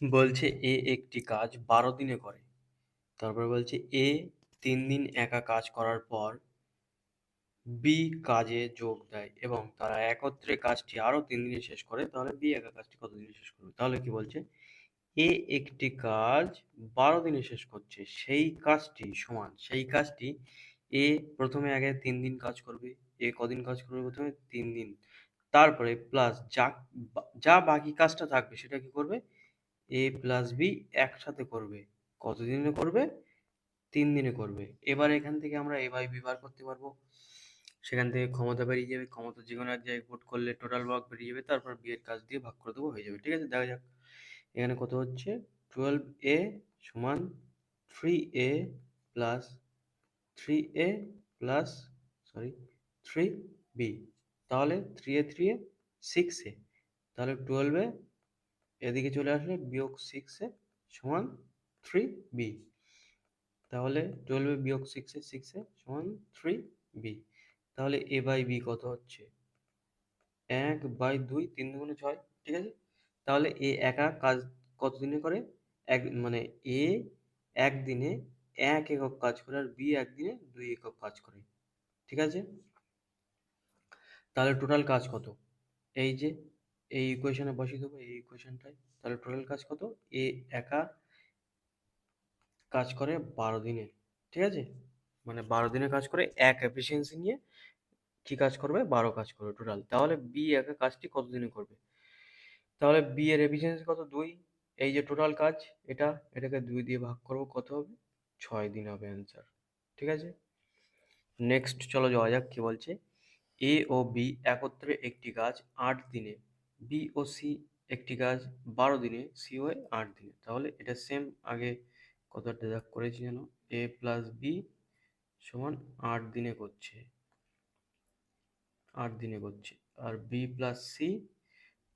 বলছে, এ একটি কাজ বারো দিনে করে। তারপরে বলছে, এ তিন দিন একা কাজ করার পর বি কাজে যোগ দেয় এবং তারা একত্রে কাজটি আরও তিন দিনে শেষ করে, তাহলে বি একা কাজটি কত দিনে শেষ করবে? তাহলে কি বলছে, এ একটি কাজ বারো দিনে শেষ করছে, সেই কাজটি সমান, সেই কাজটি এ প্রথমে আগে তিন দিন কাজ করবে, এ কদিন কাজ করবে প্রথমে তিন দিন, তারপরে প্লাস যা যা বাকি কাজটা থাকবে সেটা কি করবে এ প্লাস বি একসাথে করবে। কতদিনে করবে? তিন দিনে করবে। এবার এখান থেকে আমরা এ বাই বি বার করতে পারব। সেখান থেকে ক্ষমতা বেরিয়ে যাবে। ক্ষমতা যে কোনো এক জায়গায় পুট করলে টোটাল ওয়ার্ক বেরিয়ে যাবে। তারপর বি এর কাজ দিয়ে ভাগ করে দেবো, হয়ে যাবে। ঠিক আছে? দেখা যাক। এখানে কত হচ্ছে? টুয়েলভ এ সমান three A plus three A plus sorry three B তাহলে three A three A six A তাহলে টুয়েলভে এদিকে চলে আসলে বিয়োগ সিক্স এ সমান থ্রি বি তাহলে টুয়েলভে বিয়োগ সিক্স সিক্স সমান থ্রি বি তাহলে এ বাই বি কত হচ্ছে? এক বাই দুই তিন দুগুণে ছয়, ঠিক আছে? তাহলে এ একা কাজ কত দিনে করে? এক মানে এ একদিনে এক একক কাজ করে আর বি একদিনে দুই একক কাজ করে, ঠিক আছে? তাহলে টোটাল কাজ কত? এই যে এই ইকুয়েশনে বসিয়ে দেবো, এই ইকুয়েশনটাই তাহলে টোটাল কাজ কত? এ একা কাজ করে বারো দিনে, ঠিক আছে? মানে বারো দিনে কাজ করে এক এফিসিয়েন্সি নিয়ে কি কাজ করবে? বারো কাজ করবে টোটাল তাহলে বি একা কাজটি কত দিনে করবে? তাহলে বি এর এফিসিয়েন্সি কত? দুই, এই যে টোটাল কাজ, এটা, এটাকে দুই দিয়ে ভাগ করব, কত হবে? ছয় দিন হবে অ্যান্সার ঠিক আছে? নেক্সট চলো যাওয়া যাক, কি বলছে? এ ও বি একত্রে একটি কাজ আট দিনে বি ও সি একটি কাজ বারো দিনে সি ও আট দিনে। তাহলে এটা সেম আগে কতটা দেখ, করেছি যেন এ প্লাস বি সমান আট দিনে করছে। আট দিনে করছে। আর বি প্লাস সি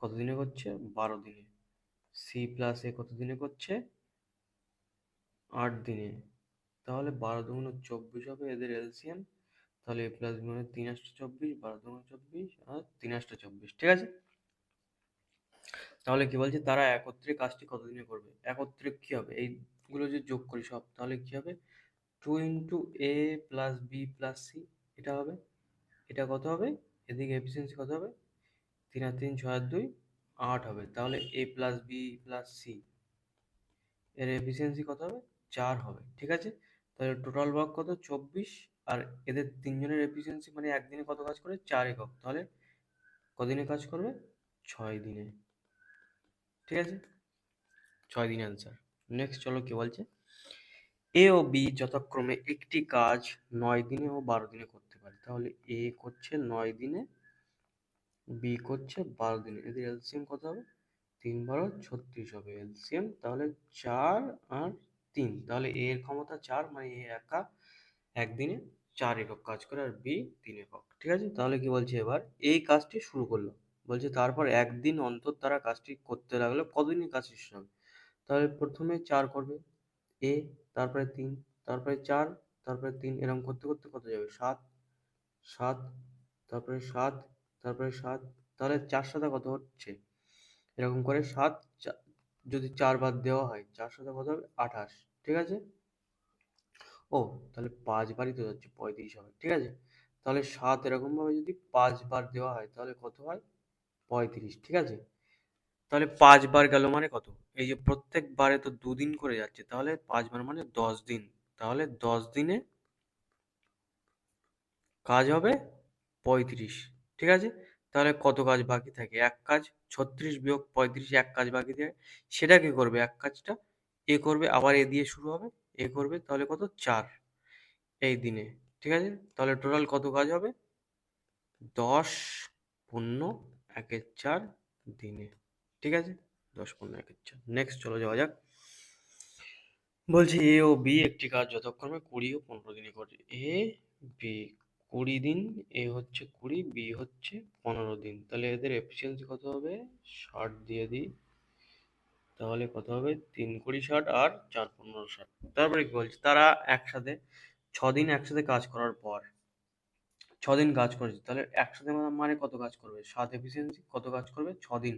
কত দিনে করছে? বারো দিনে। সি প্লাস এ কত দিনে করছে? আট দিনে। তাহলে বারো দুগুণ চব্বিশ হবে এদের এলসিএম তাহলে এ প্লাস বি মানে তিন আটটা চব্বিশ, বারো দুগুণ চব্বিশ, আর তিন আটটা চব্বিশ। ঠিক আছে? তাহলে কি বলছে? তারা একত্রে কাজটি কতদিনে করবে? একত্রে কি হবে? এইগুলো যদি যোগ করি সব, তাহলে কি হবে? Two into A plus B plus C এটা হবে। এটা কত হবে? এদিকে এফিসিয়েন্সি কত হবে? তিন আর তিন, ছয় আর দুই, আট হবে। তাহলে A plus B plus C এর এফিসিয়েন্সি কত হবে? চার হবে, ঠিক আছে? তাহলে টোটাল ওয়ার্ক কত? চব্বিশ। আর এদের তিনজনের এফিসিয়েন্সি মানে একদিনে কত কাজ করে? চার একক। তাহলে কদিনে কাজ করবে? ছয় দিনে। ঠিক আছে? ছয় দিন অ্যান্সার নেক্সট চলো কি বলছে? এ ও বি যথাক্রমে একটি কাজ নয় দিনে ও বারো দিনে করতে পারে। তাহলে এ করছে নয় দিনে বি করছে বারো দিনে। এদের এলসিএম কত হবে? তিন বারো ছত্রিশ হবে। এলসিএম তাহলে চার আর তিন। তাহলে এ এর ক্ষমতা চার মানে এ একা একদিনে চার একক কাজ করে আর বি তিন একক। ঠিক আছে? তাহলে কি বলছে এবার? এই কাজটি শুরু করল। বলছে, তারপর একদিন অন্তর তারা কাজটি করতে লাগল কতদিনে কাজ শেষ হবে তাহলে প্রথমে চার করবে। এ, তারপরে তিন, তারপরে চার, তারপরে তিন, এরকম করতে করতে কত যাবে? সাত সাত, তারপরে সাত তারপরে সাত, তাহলে চার সাথে কত হচ্ছে? এরকম করে সাত যদি চার বার দেওয়া হয়, চার সাথে কত হবে? আঠাশ, ঠিক আছে? ও, তাহলে পাঁচ বারই তো যাচ্ছে পঁয়ত্রিশ হবে, ঠিক আছে? তাহলে সাত এরকমভাবে যদি পাঁচবার দেওয়া হয়, তাহলে কত হয়? পঁয়ত্রিশ, ঠিক আছে? তাহলে পাঁচবার গেল মানে কত? এই যে প্রত্যেক বারে তো দুদিন করে যাচ্ছে, তাহলে পাঁচবার মানে দশ দিন। তাহলে দশ দিনে কাজ হবে পঁয়ত্রিশ, ঠিক আছে? তাহলে কত কাজ বাকি থাকে? এক কাজ ছত্রিশ বিয়োগ পঁয়ত্রিশ, এক কাজ বাকি থাকে। সেটা কি করবে? এক কাজটা এ করবে, আবার এ দিয়ে শুরু হবে, এ করবে, তাহলে কত? চার এই দিনে, ঠিক আছে? তাহলে টোটাল কত কাজ হবে? দশ পূর্ণ একের চার দিনে, ঠিক আছে? দশ পূর্ণ একের চার। নেক্সট চলে যাওয়া যাক। বলছে এ ও বি একটি কাজ যথাক্রমে কুড়ি ও পনেরো দিনে করে। এ বি কুড়ি দিন এ হচ্ছে কুড়ি বি হচ্ছে পনেরো দিন। তাহলে এদের এফিসিয়েন্সি কত হবে? ষাট দিয়ে দিই। তাহলে কত হবে? তিন কুড়ি ষাট আর চার পনেরো ষাট। তারপরে কি বলছে? তারা একসাথে, ছ দিন একসাথে কাজ করার পর ছ দিন কাজ করেছে। তাহলে একসাথে মানে কত কাজ করবে? সাত এফিসিয়েন্সি কত কাজ করবে? ছ দিন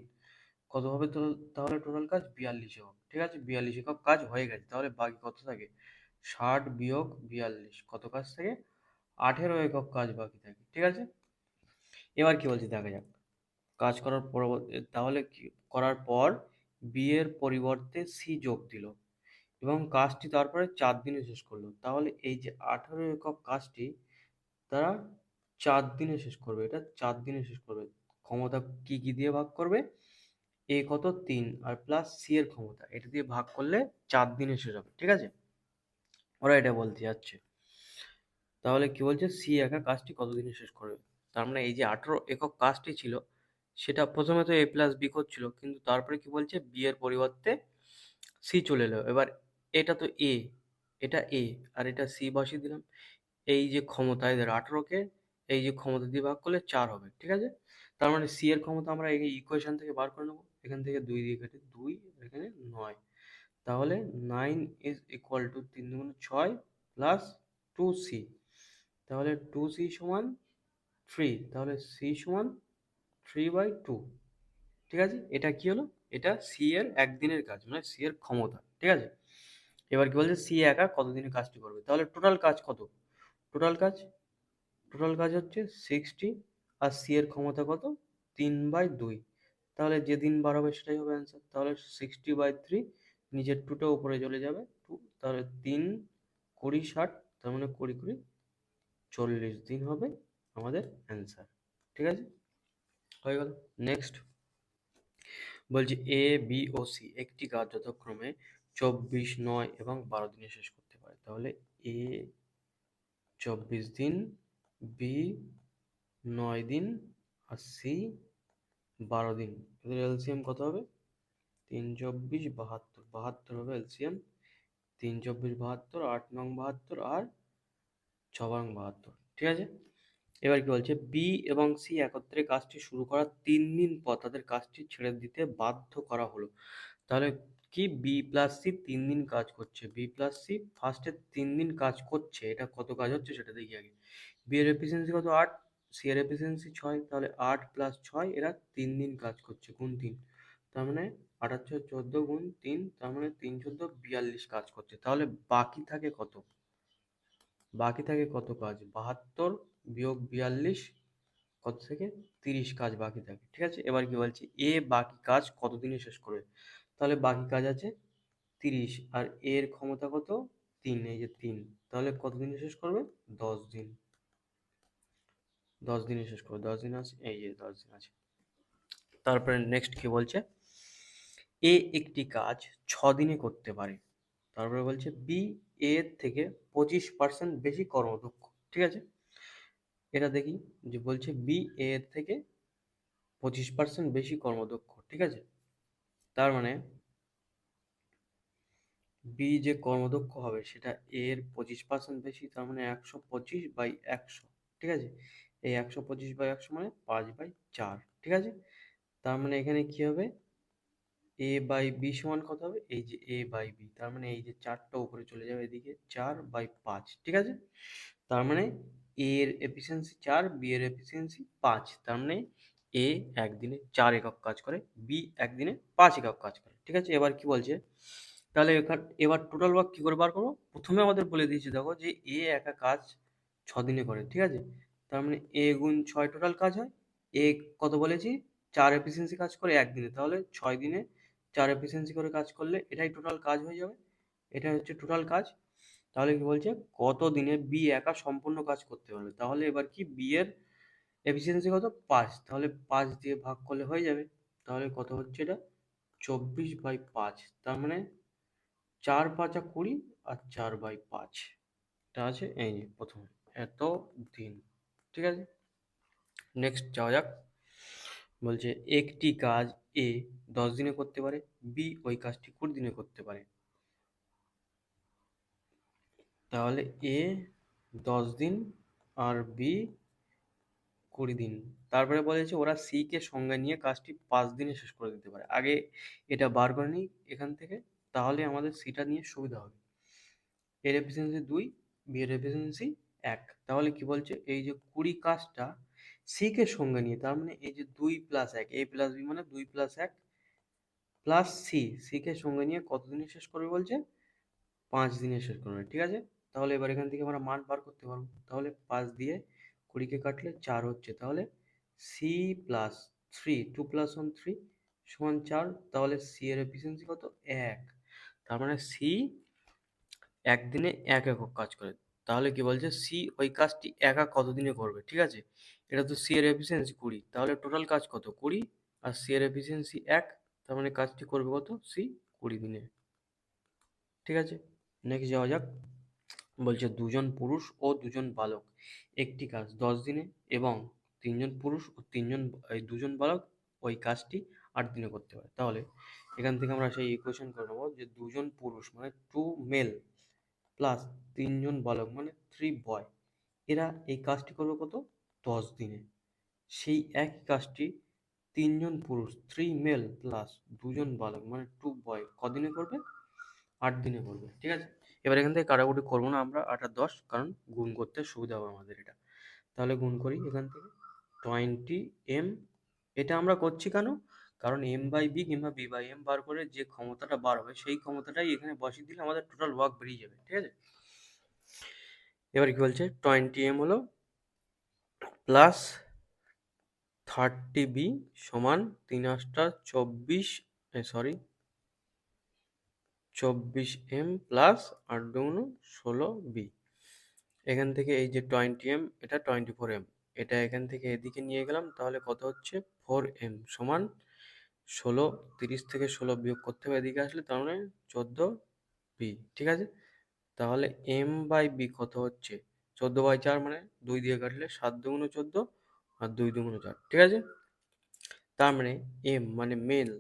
কত হবে তাহলে টোটাল কাজ? বিয়াল্লিশ একক। ঠিক আছে? বিয়াল্লিশ একক কাজ হয়ে গেছে। তাহলে বাকি কত থাকে? ষাট বিয়োগ বিয়াল্লিশ। কত কাজ থাকে? আঠেরো একক কাজ বাকি থাকে। ঠিক আছে? এবার কি বলছি দেখা যাক। কাজ করার পরবর্তী তাহলে কি, করার পর বিয়ের পরিবর্তে সি যোগ দিল। এবং কাজটি তারপরে চার দিনে শেষ করল। তাহলে এই যে আঠারো একক কাজটি, তারা চার দিনে শেষ করবে, এটা চার দিনে শেষ করবে। ক্ষমতা কি কি দিয়ে ভাগ করবে? এ কত? তিন। আর প্লাস সি এর ক্ষমতা, এটা দিয়ে ভাগ করলে চার দিনে শেষ হবে, ঠিক আছে? ওরা এটা বলতে যাচ্ছে। তাহলে কি বলছে? সি একা কাজটি কতদিনে শেষ করবে? তার মানে এই যে আঠেরো একক কাজটি ছিল, সেটা প্রথমে তো এ প্লাস বি করছিল, কিন্তু তারপরে কি বলছে? বি এর পরিবর্তে সি চলে এলো। এবার এটা তো এ এটা এ আর এটা সি বসিয়ে দিলাম। এই যে ক্ষমতা, এদের আঠেরোকে এই যে ক্ষমতা দিয়ে ভাগ করলে চার হবে, ঠিক আছে? তার মানে সি এর ক্ষমতা আমরা এই ইকুয়েশন থেকে বার করে নেব। এখান থেকে দুই দিয়ে কেটে দুই এখানে নয়। তাহলে নাইন ইজ ইকুয়াল টু তিন দুগুণ ছয় প্লাস টু সি তাহলে টু সি সমান থ্রি তাহলে সি সমান থ্রি বাই টু ঠিক আছে? এটা কি হলো? এটা সি এর একদিনের কাজ মানে সি এর ক্ষমতা, ঠিক আছে? এবার কি বলছে? সি একা কতদিনে কাজটি করবে? তাহলে টোটাল কাজ কত? টোটাল কাজ টোটাল কাজ হচ্ছে সিক্সটি আর সি এর ক্ষমতা কত? তিন বাই দুই। তাহলে যেদিন হবে সেটাই হবে অ্যান্সার তাহলে সিক্সটি বাই থ্রি নিচের টুটা উপরে চলে যাবে। টু তাহলে তিন কুড়ি ষাট, তার মানে কুড়ি কুড়ি চল্লিশ দিন হবে আমাদের অ্যান্সার ঠিক আছে? হয়ে গেল। নেক্সট বলছি এ বি ও সি একটি কাজ যথাক্রমে চব্বিশ নয় এবং বারো দিনে শেষ করতে পারে। তাহলে এ চব্বিশ দিন বি, নয় দিন আর সি, বারো দিন। এদের এলসিএম কত হবে? তিন চব্বিশ বাহাত্তর। বাহাত্তর হবে এলসিএম। তিন চব্বিশ বাহাত্তর, আট নং বাহাত্তর আর ছ নং বাহাত্তর। ঠিক আছে? এবার কি বলছে? বি এবং সি একত্রে কাজটি শুরু করার তিন দিন পর তাদের কাজটি ছেড়ে দিতে বাধ্য করা হলো। তাহলে কি বি প্লাস সি তিন দিন কাজ করছে? বি প্লাস সি ফার্স্টে তিন দিন কাজ করছে। এটা কত কাজ হচ্ছে সেটা দেখি আগে। বি এর এফিসিয়েন্সি কত? আট। সি এর এফিসিয়েন্সি ছয়। তাহলে আট প্লাস ছয়, এরা তিন দিন কাজ করছে, গুণ তিন। তার মানে আর ছয় চোদ্দ গুণ তিন, তার মানে তিন চোদ্দ বিয়াল্লিশ কাজ করছে। তাহলে বাকি থাকে কত? বাকি থাকে কত কাজ? বাহাত্তর বিয়োগ বিয়াল্লিশ, কত থেকে? তিরিশ কাজ বাকি থাকে। ঠিক আছে? এবার কি বলছি? এ বাকি কাজ কতদিনে শেষ করবে? তাহলে বাকি কাজ আছে তিরিশ, আর এর ক্ষমতা কত? তিন, এই যে তিন। তাহলে কতদিনে শেষ করবে? দশ দিন। দশ দিনে শেষ করবে, দশ দিন আছে, এই যে দশ দিন আছে। তারপরে নেক্সট কি বলছে? এ একটি কাজ ছ দিনে করতে পারে। তারপরে বলছে বি এর থেকে পঁচিশ পার্সেন্ট বেশি কর্মদক্ষ, ঠিক আছে? এটা দেখি, যে বলছে বি এর থেকে পঁচিশ পার্সেন্ট বেশি কর্মদক্ষ, ঠিক আছে? তার মানে বি যে কর্মদক্ষ হবে, সেটা এর পঁচিশ পার্সেন্ট বেশি, তার মানে একশো পঁচিশ বাই একশো, ঠিক আছে? এই একশো পঁচিশ বাই একশো মানে পাঁচ বাই চার, ঠিক আছে? তার মানে এখানে কি হবে? এ বাই বি সমান কত হবে? এই যে এ বাই বি তার মানে এই যে চারটা উপরে চলে যাবে এদিকে চার বাই পাঁচ, ঠিক আছে? তার মানে এ এর এফিসিয়েন্সি চার বি এর এফিসিয়েন্সি পাঁচ, তার মানে এ একদিনে চার একক কাজ করে বি একদিনে পাঁচ একক কাজ করে, ঠিক আছে? এবার কি বলছে? তাহলে এবার টোটাল ওয়ার্ক কী করে বার করব? প্রথমে আমাদের বলে দিয়েছি, দেখো যে এ একা কাজ ছ দিনে করে, ঠিক আছে? তার মানে এ গুণ ছয় টোটাল কাজ হয়। এ কত বলেছি? চার এফিসিয়েন্সি কাজ করে একদিনে তাহলে ছয় দিনে চার এফিসিয়েন্সি করে কাজ করলে এটাই টোটাল কাজ হয়ে যাবে। এটা হচ্ছে টোটাল কাজ। তাহলে কি বলছে? কত দিনে বি একা সম্পূর্ণ কাজ করতে পারবে? তাহলে এবার কি বি এর এফিসিয়েন্সি কত? পাঁচ। তাহলে পাঁচ দিয়ে ভাগ করলে হয়ে যাবে। তাহলে কত হচ্ছে এটা? চব্বিশ বাই পাঁচ। তার মানে চার পাঁচা কুড়ি আর চার বাই পাঁচ। এটা আছে এই প্রথমে। এত দিন। ঠিক আছে? নেক্সট যাওয়া যাক। বলছে, একটি কাজ এ দশ দিনে করতে পারে বি ওই কাজটি কুড়ি দিনে করতে পারে। তাহলে এ দশ দিন আর বি কুড়ি দিন। তারপরে বলেছে ওরা সি কে সঙ্গে নিয়ে কাজটি পাঁচ দিনে শেষ করে দিতে পারে। আগে এটা বার করে নিই এখান থেকে, তাহলে আমাদের সিটা নিয়ে সুবিধা হবে। এর এফিসিয়েন্সি দুই বি এর এফিসিয়েন্সি এক। তাহলে কি বলছে? এই যে কুড়ি কাজটা সি কে সঙ্গে নিয়ে, তার মানে এই যে দুই প্লাস এক, এ প্লাস বি মানে দুই প্লাস এক প্লাস সি সিকে সঙ্গে নিয়ে কত দিনে শেষ করবে বলছে? পাঁচ দিনে শেষ করবে, ঠিক আছে? তাহলে এবার এখান থেকে আমরা মান বার করতে পারব। তাহলে পাঁচ দিয়ে কুড়িকে কাটলে চার হচ্ছে। তাহলে C plus three two plus one three সমান চার, তাহলে সি এর এফিসিয়েন্সি কত? এক। তার মানে সি একদিনে এক একক কাজ করে। তাহলে কি বলছে? সি ওই কাজটি একা কত দিনে করবে? ঠিক আছে? এটা তো সি এর এফিসিয়েন্সি কুড়ি। তাহলে টোটাল কাজ কত? কুড়ি। আর সি এর এফিসিয়েন্সি এক। তার মানে কাজটি করবে কত? সি কুড়ি দিনে। ঠিক আছে? নেক্সট যাওয়া যাক। বলছে দুজন পুরুষ ও দুজন বালক। একটি কাজ দশ দিনে এবং তিনজন পুরুষ ও তিনজন এই দুজন বালক ওই কাজটি আট দিনে করতে পারে তাহলে এখান থেকে আমরা সেই ইকুয়েশন করে নেব যে দুজন পুরুষ মানে টু মেল প্লাস তিনজন বালক মানে থ্রি বয় এরা এই কাজটি করবে কত? দশ দিনে। সেই একই কাজটি তিনজন পুরুষ থ্রি মেল প্লাস দুজন বালক মানে টু বয় কদিনে করবে? আট দিনে করবে, ঠিক আছে? এবার এখান থেকে কাটাকুটি করব না আমরা, আট আর দশ, কারণ গুণ করতে সুবিধা হবে আমাদের এটা। তাহলে গুণ করি এখান থেকে টোয়েন্টি এম এটা আমরা করছি কেন? কারণ এম বাই বি কিংবা বি বাই এম বার করে যে ক্ষমতাটা বার হবে, সেই ক্ষমতাটাই এখানে বসিয়ে দিলে আমাদের টোটাল ওয়ার্ক বেরিয়ে যাবে, ঠিক আছে? এবার কি বলছে? টোয়েন্টি এম হলো প্লাস থার্টি বি সমান তিন আটটা চব্বিশ সরি চব্বিশ এম প্লাস আট দুগুণ ষোলো বি এখান থেকে এই যে টোয়েন্টি এম এটা টোয়েন্টি ফোর এম এটা এখান থেকে এদিকে নিয়ে গেলাম, তাহলে কত হচ্ছে? ফোর এম সমান ষোলো, তিরিশ থেকে ষোলো বিয়োগ করতে হবে এদিকে আসলে, তার মানে চোদ্দ বি, ঠিক আছে? তাহলে এম বাই বি কত হচ্ছে? চোদ্দ বাই চার মানে দুই দিয়ে কাটলে সাত দুগুণ চোদ্দ আর দুই দুগুণ চার, ঠিক আছে? তার মানে এম মানে মেল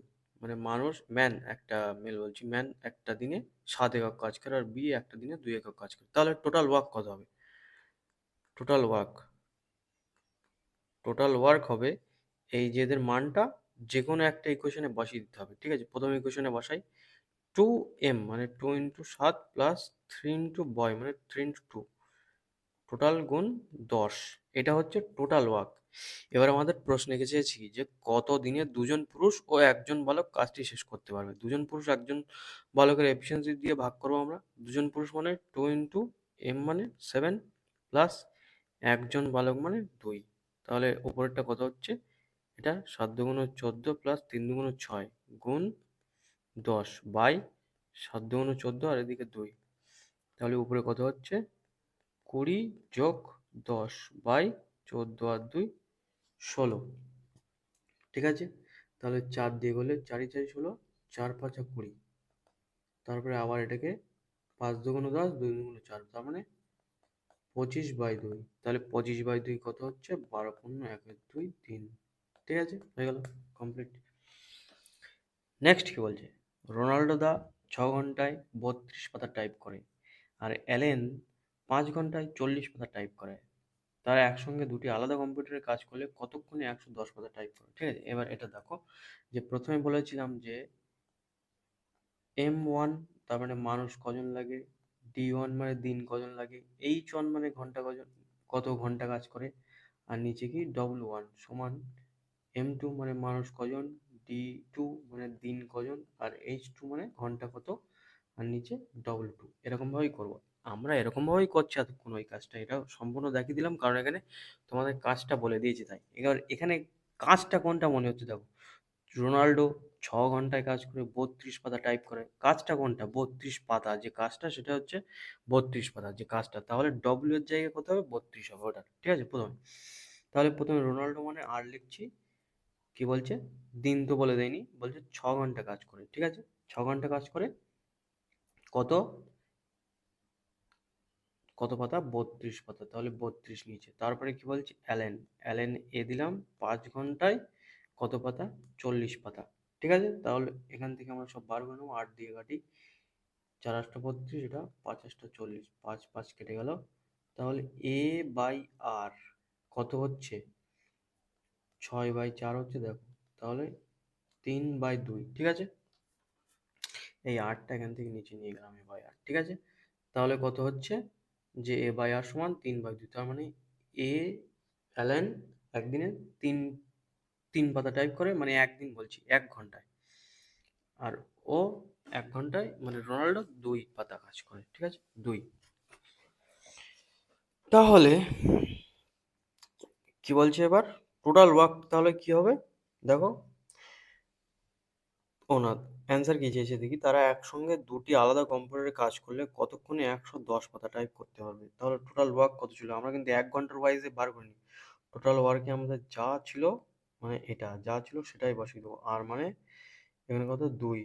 মানে মানুষ ম্যান একটা মেল বলছি ম্যান একটা দিনে সাত একক কাজ করে আর বি একটা দিনে দুই একক কাজ করে। তাহলে টোটাল ওয়ার্ক কত হবে? টোটাল ওয়ার্ক টোটাল ওয়ার্ক হবে এই যে এদের মানটা যে কোনো একটা ইকুয়েশনে বসিয়ে দিতে হবে, ঠিক আছে? প্রথম ইকুয়েশনে বসাই টু এম মানে টু ইন্টু সাত প্লাস থ্রি ইন্টু বয় মানে থ্রি ইন্টু টু টোটাল গুণ দশ, এটা হচ্ছে টোটাল ওয়ার্ক এবার আমাদের প্রশ্ন চেয়েছি যে কত দিনে দুজন পুরুষ ও একজন বালক কাজটি শেষ করতে পারবে? দুজন পুরুষ একজন বালকের এফিসিয়েন্সি দিয়ে ভাগ করব আমরা। দুজন পুরুষ মানে টু ইন্টু এম মানে সেভেন প্লাস একজন বালক মানে দুই। তাহলে উপরেরটা কত হচ্ছে? এটা সাত দুগুণ চোদ্দ প্লাস তিন দুগুণ ছয় গুণ দশ বাই সাত দুগুণ চোদ্দ আর এদিকে দুই। তাহলে উপরে কত হচ্ছে? কুড়ি যোগ দশ বাই চোদ্দ আর দুই ষোলো। ঠিক আছে? তাহলে চার দিয়ে গেলে চারি চারি ষোলো, চার পাঁচা কুড়ি। তারপরে আবার এটাকে পাঁচ দুগুণ দশ, দুই দুগুণ চার, তার মানে পঁচিশ বাই দুই। তাহলে পঁচিশ বাই দুই কত হচ্ছে? বারো পূর্ণ এক দুই, তিন। ঠিক আছে? হয়ে গেল কমপ্লিট নেক্সট কি বলছে? রোনাল্ডো দা ছ ঘন্টায় বত্রিশ পাতা টাইপ করে আর অ্যালেন পাঁচ ঘন্টায় চল্লিশ পাতা টাইপ করে। তারা একসঙ্গে দুটি আলাদা কম্পিউটারে কাজ করলে কতক্ষণে একশো দশ পাতা টাইপ করে? ঠিক আছে, এবার এটা দেখো। যে প্রথমে বলেছিলাম যে এম ওয়ান তার মানে মানুষ কজন লাগে? ডি ওয়ান মানে দিন কজন লাগে? এইচ ওয়ান মানে ঘণ্টা কজন, কত ঘণ্টা কাজ করে? আর নিচে কি ডব্লু ওয়ান সমান এম টু মানে মানুষ কজন ডি টু মানে দিন কজন, আর এইচ টু মানে ঘণ্টা কত, আর নিচে ডবল টু এরকমভাবেই করব। আমরা এরকমভাবেই করছি এতক্ষণ ওই কাজটা। এটা সম্পূর্ণ দেখিয়ে দিলাম, কারণ এখানে তোমাদের কাজটা বলে দিয়েছি তাই। এবার এখানে কাজটা কোনটা মনে হচ্ছে দেখো? রোনাল্ডো ছ ঘন্টায় কাজ করে বত্রিশ পাতা টাইপ করে। কাজটা কোনটা? বত্রিশ পাতা। যে কাজটা সেটা হচ্ছে বত্রিশ পাতা। যে কাজটা, তাহলে ডব্লিউ এর জায়গায় কত হবে? বত্রিশ হবে। ওটা ঠিক আছে, প্রথমে। তাহলে প্রথমে রোনাল্ডো মানে আর লিখছি। কি বলছে? দিন তো বলে দেয়নি, বলছে ছ ঘণ্টা কাজ করে, ঠিক আছে? ছ ঘণ্টা কাজ করে কত? কত পাতা? বত্রিশ পাতা, তাহলে বত্রিশ নিচে তারপরে কি বলছে? অ্যালেন অ্যালেন এ দিলাম পাঁচ ঘন্টায় কত পাতা? চল্লিশ পাতা, ঠিক আছে? তাহলে এখান থেকে আমরা সব বার করে আট দিয়ে কাটি চার আটটা বত্রিশ, এটা পাঁচ আটটা চল্লিশ, পাঁচ পাঁচ কেটে গেল। তাহলে এ বাই আর কত হচ্ছে? ছয় বাই চার হচ্ছে দেখো, তাহলে তিন বাই দুই, ঠিক আছে? এই আটটা এখান থেকে নিচে নিয়ে গেলাম এ বাই আট, ঠিক আছে? তাহলে কত হচ্ছে? যে এ বাই আর সমান তিন বাই দুই, তার মানে এ অ্যালেন একদিনে তিন তিন পাতা টাইপ করে মানে একদিন বলছি, এক ঘন্টায়। আর ও এক ঘন্টায় মানে রোনাল্ডো দুই পাতা কাজ করে, ঠিক আছে? দুই। তাহলে কি বলছে এবার? টোটাল ওয়ার্ক তাহলে কি হবে? দেখো। ও না অ্যান্সার কি চেয়েছে দেখি? তারা একসঙ্গে দুটি আলাদা কম্পিউটারে কাজ করলে কতক্ষণে একশো দশ পাতা টাইপ করতে পারবে? তাহলে টোটাল ওয়ার্ক কত ছিল? আমরা কিন্তু এক ঘণ্টার ওয়াইজে বার করিনি। টোটাল ওয়ার্কে আমাদের যা ছিল মানে এটা, যা ছিল সেটাই বসিয়ে দেবো। আর মানে এখানে কত? দুই।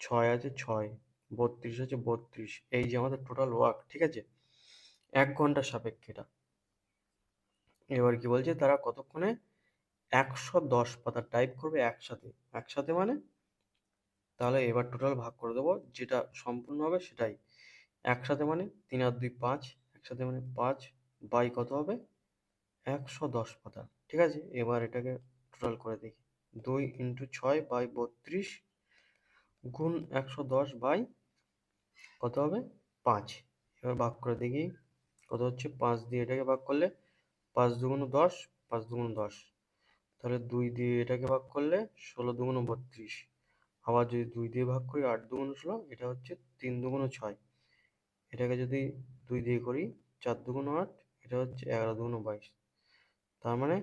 ছয় আছে ছয়। বত্রিশ আছে বত্রিশ। এই যে আমাদের টোটাল ওয়ার্ক ঠিক আছে? এক ঘণ্টার সাপেক্ষে এটা। এবার কি বলছে? তারা কতক্ষণে? একশো দশ পাতা টাইপ করবে একসাথে। একসাথে মানে? তাহলে এবার টোটাল ভাগ করে দেবো। যেটা সম্পূর্ণ হবে সেটাই। একসাথে মানে তিন আর দুই পাঁচ। একসাথে মানে পাঁচ বাই কত হবে? একশো দশ পাতা। ঠিক আছে? এবার এটাকে টোটাল করে দেখি। দুই ইন্টু ছয় বাই বত্রিশ গুণ একশো দশ বাই কত হবে? পাঁচ। এবার ভাগ করে দেখি। কত হচ্ছে? পাঁচ দিয়ে এটাকে ভাগ করলে পাঁচ দুগুণ দশ, পাঁচ দুগুণ দশ। তাহলে দুই দিয়ে এটাকে ভাগ করলে ষোলো দুগুণ বত্রিশ। আবার যদি দুই দিয়ে ভাগ করি আট দুগুণ ষোলো, এটা হচ্ছে তিন দুগুণ ছয়। এটাকে যদি দুই দিয়ে করি চার দুগুণ আট, এটা হচ্ছে এগারো দুগুণ বাইশ। তার মানে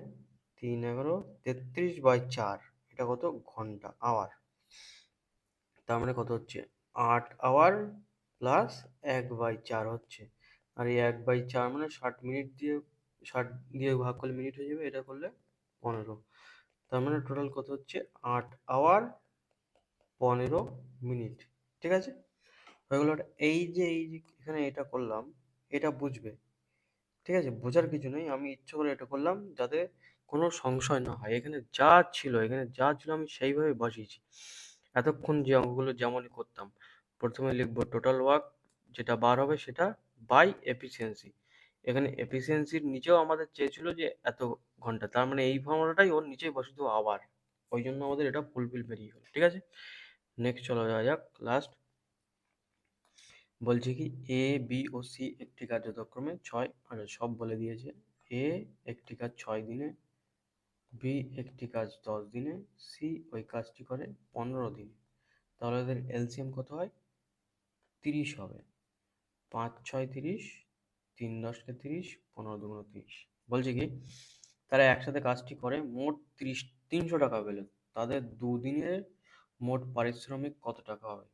তিন এগারো তেত্রিশ বাই চার, এটা কত ঘণ্টা, আওয়ার। তার মানে কত হচ্ছে? আট আওয়ার প্লাস এক বাই চার হচ্ছে। আর এই এক বাই চার মানে ষাট মিনিট দিয়ে ষাট দিয়ে ভাগ করলে মিনিট হয়ে যাবে, এটা করলে পনেরো। তার মানে টোটাল কত হচ্ছে? আট আওয়ার পনেরো মিনিট, ঠিক আছে? হয়ে গেলো এই যে এই যে এখানে এটা করলাম, এটা বুঝবে, ঠিক আছে? বোঝার কিছু নেই, আমি ইচ্ছে করে এটা করলাম যাতে কোনো সংশয় না হয়। এখানে যা ছিল, এখানে যা ছিল আমি সেইভাবে বসিয়েছি। এতক্ষণ যে অঙ্কগুলো যেমনই করতাম, প্রথমে লিখব টোটাল ওয়ার্ক যেটা বার হবে সেটা বাই এফিসিয়েন্সি এখানে এফিসিয়েন্সির নিচেও আমাদের চেয়েছিল যে এত ঘণ্টা। তার মানে এই ফর্মুলাটাই ওর নিচেই দেবো আবার। ওই জন্য আমাদের এটা ফুলফিল বেরিয়ে গেল, ঠিক আছে? নেক্সট চলো যাওয়া যাক লাস্ট বলছে কি এ বি ও সি একটি কাজ যথাক্রমে ছয় আচ্ছা সব বলে দিয়েছে। এ একটি কাজ ছয় দিনে বি একটি কাজ দশ দিনে সি ওই কাজটি করে পনেরো দিনে। তাহলে ওদের এলসিএম কত হয়? তিরিশ হবে। পাঁচ, ছয়, তিরিশ তিন দশকে তিরিশ, পনেরো দুগুণ তিরিশ। বলছে কি, তারা একসাথে কাজটি করে মোট তিরিশ, তিনশো টাকা পেল। তাদের দুদিনের মোট পারিশ্রমিক কত টাকা হবে?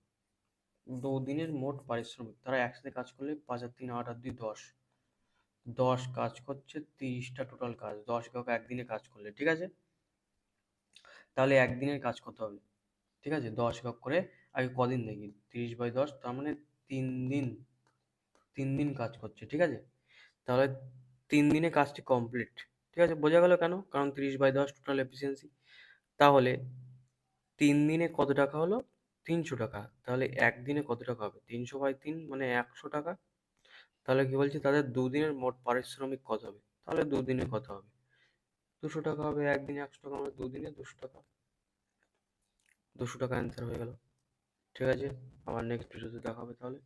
দুদিনের মোট পারিশ্রমিক, তারা একসাথে কাজ করলে পাঁচ আর তিন আট আর দুই দশ। দশ কাজ করছে তিরিশটা টোটাল কাজ, দশ একক একদিনে কাজ করলে, ঠিক আছে? তাহলে একদিনের কাজ করতে হবে? ঠিক আছে, দশ একক করে আগে কদিন দেখি, তিরিশ বাই দশ, তার মানে তিন দিন। তিন দিন কাজ করছে, ঠিক আছে? তাহলে তিন দিনে কাজটি কমপ্লিট ঠিক আছে? বোঝা গেল কেন? কারণ তিরিশ বাই দশ টোটাল এফিসিয়েন্সি তাহলে তিন দিনে কত টাকা হলো? তিনশো টাকা। তাহলে একদিনে কত টাকা হবে? তিনশো বাই তিন মানে একশো টাকা। তাহলে কি বলছি? তাদের দুদিনের মোট পারিশ্রমিক কত হবে? তাহলে দুদিনে কত হবে? দুশো টাকা হবে একদিনে একশো টাকা মানে দুদিনে দুশো টাকা। দুশো টাকা অ্যান্সার হয়ে গেল। ঠিক আছে? আবার নেক্সট ভিডিওতে দেখা হবে তাহলে।